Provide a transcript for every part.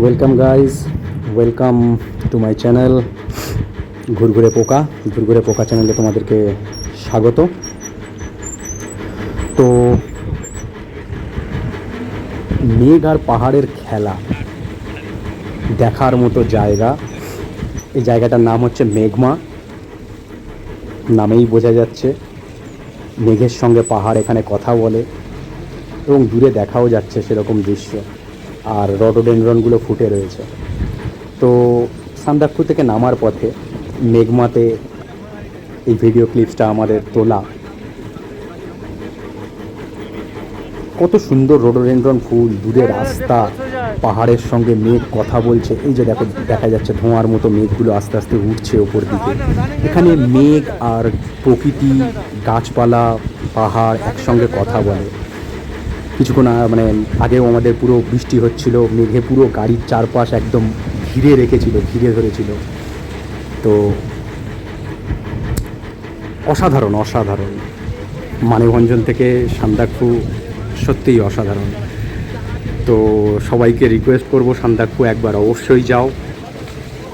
Welcome guys welcome to my channel ঘুরঘুরে পোকা ঘুরঘুরে পোকা চ্যানেলে তোমাদেরকে স্বাগত। তো, মেঘ আর পাহাড়ের খেলা দেখার মতো জায়গা। এই জায়গাটার নাম হচ্ছে মেঘমা। নামেই বোঝা যাচ্ছে। মেঘের সঙ্গে পাহাড় এখানে কথা বলে এবং দূরে দেখাও যাচ্ছে সেরকম দৃশ্য। আর রডোডেনড্রনগুলো ফুটে রয়েছে। তো সান্দাকফু থেকে নামার পথে মেঘমাতে এই ভিডিও ক্লিপসটা আমাদের তোলা। কত সুন্দর রোডোডেনড্রন ফুল, দূরে রাস্তা, পাহাড়ের সঙ্গে মেঘ কথা বলছে। এই যে দেখো, দেখা যাচ্ছে ধোঁয়ার মতো মেঘগুলো আস্তে আস্তে উঠছে ওপর দিকে। এখানে মেঘ আর প্রকৃতি, গাছপালা, পাহাড় একসঙ্গে কথা বলে। কিছুক্ষণ মানে আগেও আমাদের পুরো বৃষ্টি হচ্ছিল, মেঘে পুরো গাড়ির চারপাশ একদম ঘিরে রেখেছিল, ঘিরে ধরেছিল। তো অসাধারণ অসাধারণ। মানেভঞ্জন থেকে সান্দাকফু সত্যিই অসাধারণ। তো সবাইকে রিকোয়েস্ট করব সান্দাকফু একবার অবশ্যই যাও।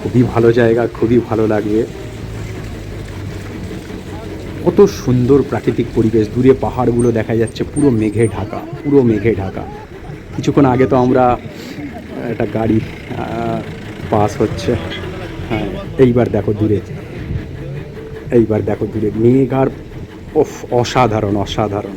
খুবই ভালো জায়গা, খুবই ভালো লাগবে। কত সুন্দর প্রাকৃতিক পরিবেশ। দূরে পাহাড়গুলো দেখা যাচ্ছে, পুরো মেঘে ঢাকা, পুরো মেঘে ঢাকা। কিছুক্ষণ আগে তো আমরা একটা গাড়ি পাস হচ্ছে। হ্যাঁ এইবার দেখো দূরে। এইবার দেখো দূরে। মেঘ আর অসাধারণ অসাধারণ।